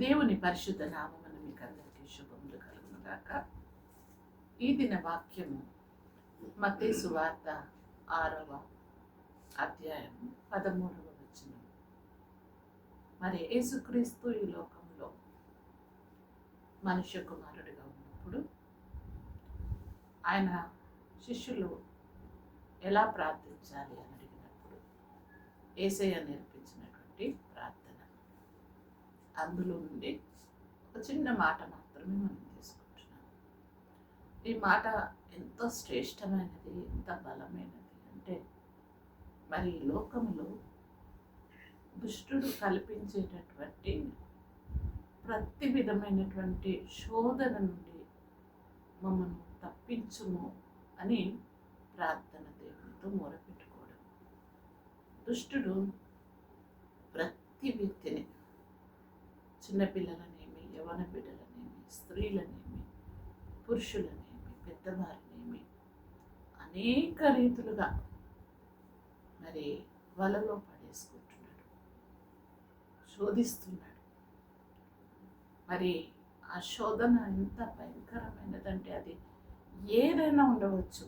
దేవుని పరిశుద్ధ నామమును మీకు అందరికీ శుభములు కలుగును గాక. ఈ దిన వాక్యము మతే సువార్త ఆరవ అధ్యాయం పదమూడవ వచనం. మరి యేసుక్రీస్తు ఈ లోకంలో మనుష్య కుమారుడిగా ఉన్నప్పుడు ఆయన శిష్యులు ఎలా ప్రార్థించాలి అని అడిగినప్పుడు ఏసయ్య నేర్పించినటువంటి ప్రార్థన. అందులో నుండి ఒక చిన్న మాట మాత్రమే మనం తీసుకుంటున్నాం. ఈ మాట ఎంతో శ్రేష్టమైనది ఎంత బలమైనది అంటే మరి ఈ లోకంలో దుష్టుడు కల్పించేటటువంటి ప్రతి విధమైనటువంటి శోధన నుండి మమ్మల్ని తప్పించుము అని ప్రార్థన దేవుడితో మొరపెట్టుకోవడం. దుష్టుడు ప్రతి వ్యక్తిని చిన్నపిల్లలనేమి యవన బిడ్డలనేమి స్త్రీలనేమి పురుషులనేమి పెద్దవారినేమి అనేక రీతులుగా మరి వలలో పడేసుకుంటున్నాడు శోధిస్తున్నాడు. మరి ఆ శోధన ఎంత భయంకరమైనదంటే అది ఏదైనా ఉండవచ్చు.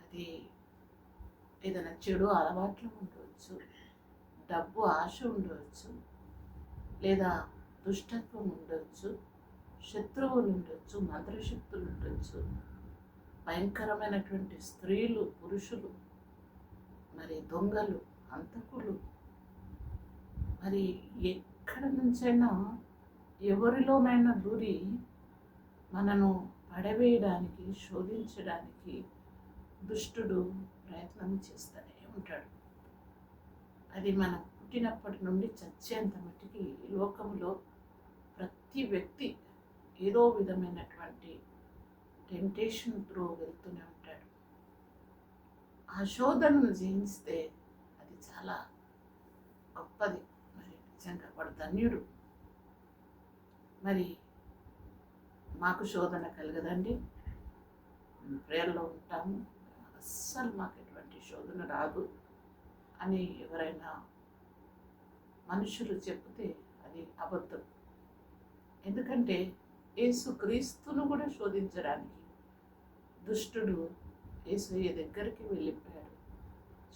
అది ఏదైనా చెడు అలవాట్లు ఉండవచ్చు డబ్బు ఆశ ఉండవచ్చు లేదా దుష్టత్వం ఉండొచ్చు శత్రువులు ఉండొచ్చు మంత్రశక్తులు ఉండొచ్చు. భయంకరమైనటువంటి స్త్రీలు పురుషులు మరి దొంగలు హంతకులు. మరి ఎక్కడ నుంచైనా ఎవరిలోనైనా దూరి మనను పడవేయడానికి శోధించడానికి దుష్టుడు ప్రయత్నం చేస్తూనే ఉంటాడు. అది మనం పుట్టినప్పటి నుండి చచ్చేంత మట్టికి లోకంలో ప్రతి వ్యక్తి ఏదో విధమైనటువంటి టెంటేషన్ త్రో వెళ్తూనే ఉంటాడు. ఆ శోధనను జయించితే అది చాలా గొప్పది. మరి నిజంగా వాడు ధన్యుడు. మరి మాకు శోధన కలగదండి. ప్రేయర్లో ఉంటాము. అస్సలు మాకు ఎటువంటి శోధన రాదు అని ఎవరైనా మనుషులు చెప్తే అది అబద్ధం. ఎందుకంటే యేసు క్రీస్తును కూడా శోధించడానికి దుష్టుడు యేసయ్య దగ్గరికి వెళ్ళిపోయాడు.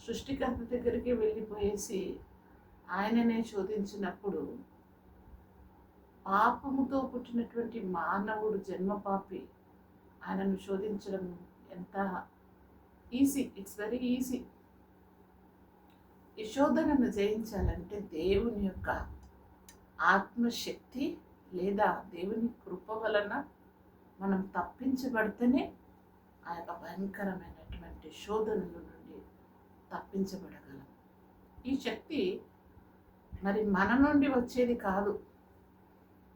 సృష్టికర్త దగ్గరికి వెళ్ళిపోయేసి ఆయననే శోధించినప్పుడు పాపముతో పుట్టినటువంటి మానవుడు జన్మపాపి ఆయనను శోధించడం ఎంత ఈజీ ఇట్స్ వెరీ ఈజీ ఈ శోధనను జయించాలంటే దేవుని యొక్క ఆత్మశక్తి లేదా దేవుని కృప వలన మనం తప్పించబడితేనే ఆ యొక్క భయంకరమైనటువంటి శోధనల నుండి తప్పించబడగలం. ఈ శక్తి మరి మన నుండి వచ్చేది కాదు.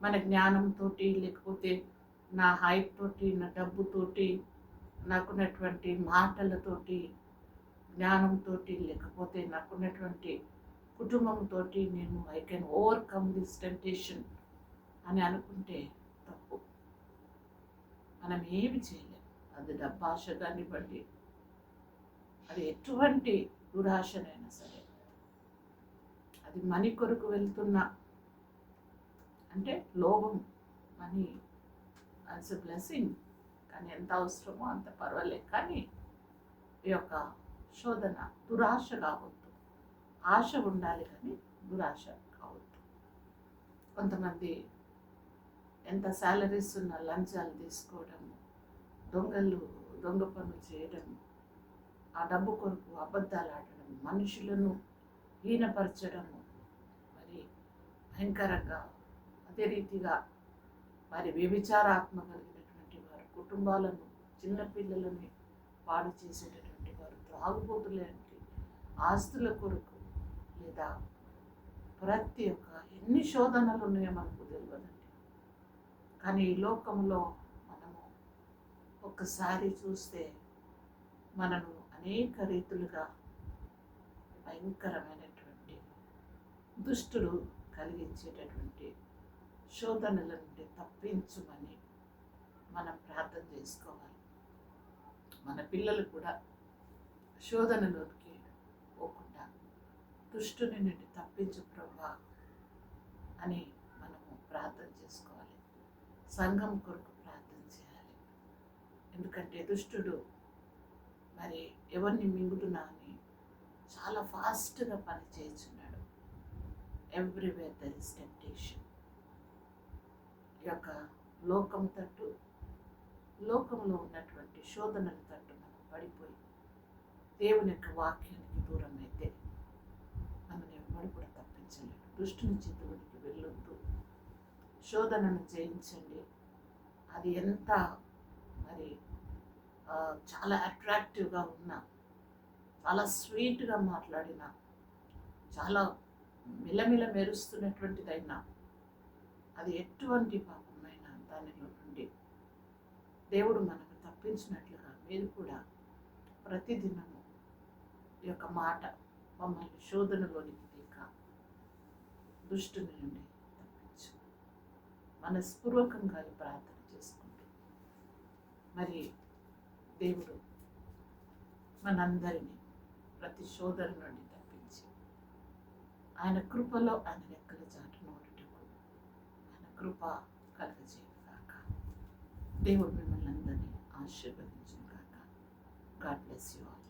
మన జ్ఞానంతో లేకపోతే నా హైట్ తోటి నా డబ్బుతోటి నాకున్నటువంటి మాటలతోటి జ్ఞానంతో లేకపోతే నాకున్నటువంటి కుటుంబంతో నేను I can overcome this temptation అని అనుకుంటే తప్పు. మనం ఏమి చేయలేం. అది డబ్బాశ కానివ్వండి అది ఎటువంటి దురాశనైనా సరే. అది మనీ కొరకు వెళ్తున్న అంటే లోభం మనీ అట్స్ బ్లెస్సింగ్ కానీ ఎంత అవసరమో అంత పర్వాలేదు. కానీ ఈ యొక్క శోధన దురాశ కావద్దు. ఆశ ఉండాలి కానీ దురాశ కావద్దు. కొంతమంది ఎంత శాలరీస్ ఉన్న లంచాలు తీసుకోవడం దొంగలు దొంగ పనులు చేయడం ఆ డబ్బు కొరకు అబద్ధాలు ఆడడం మనుషులను హీనపరచడము మరి భయంకరంగా అదే రీతిగా మరి వ్యభిచారాత్మ కలిగినటువంటి వారు కుటుంబాలను చిన్నపిల్లలని పాడు చేసేటటువంటి వారు ఆస్తుల కొరకు లేదా ప్రతి ఒక్క ఎన్ని శోధనలు ఉన్నాయో మనకు తెలియదండి కానీ ఈ లోకంలో మనము ఒక్కసారి చూస్తే మనను అనేక రీతులుగా భయంకరమైనటువంటి దుష్టుడు కలిగించేటటువంటి శోధనల నుండి తప్పించుమని మనం ప్రార్థన చేసుకోవాలి. మన పిల్లలు కూడా శోధనలోకి పోకుండా దుష్టుని నుండి తప్పించు ప్రభా అని మనము ప్రార్థన చేసుకోవాలి. సంఘం కొరకు ప్రార్థన చేయాలి. ఎందుకంటే దుష్టుడు మరి ఎవరిని మింగుతున్నా అని చాలా ఫాస్ట్గా పని చేస్తున్నాడు. ఎవ్రీవేర్ దర్ ఇస్ టెంప్టేషన్ యొక్క లోకం తట్టు లోకంలో ఉన్నటువంటి శోధనల తట్టు మనం పడిపోయి దేవుని యొక్క వాక్యానికి దూరం అయితే మనం ఎవరు కూడా తప్పించలేడు నుంచి చిత్తుడికి వెళ్ళొద్దు. శోధనను జయించండి. అది ఎంత మరి చాలా అట్రాక్టివ్గా ఉన్నా చాలా స్వీట్గా మాట్లాడిన చాలా మిలమిల మెరుస్తున్నటువంటిదైనా అది ఎటువంటి పాపమైనా దానిలో నుండి దేవుడు మనకు తప్పించినట్లుగా మీరు కూడా ప్రతిదినము యొక్క మాట మమ్మల్ని శోధనలోనికి తీక దుష్టుని నుండి తప్పించు. మనస్పూర్వకంగా ప్రార్థన చేసుకుంటూ. మరి దేవుడు మనందరినీ ప్రతి శోధన నుండి తప్పించి ఆయన కృపలో ఆయన లెక్కల చాటును ఉండటకు ఆయన కృప కలగజేయగాక దేవుడు మిమ్మల్ని అందరినీ ఆశీర్వదించుగాక గాడ్ బ్లెస్ యూ ఆల్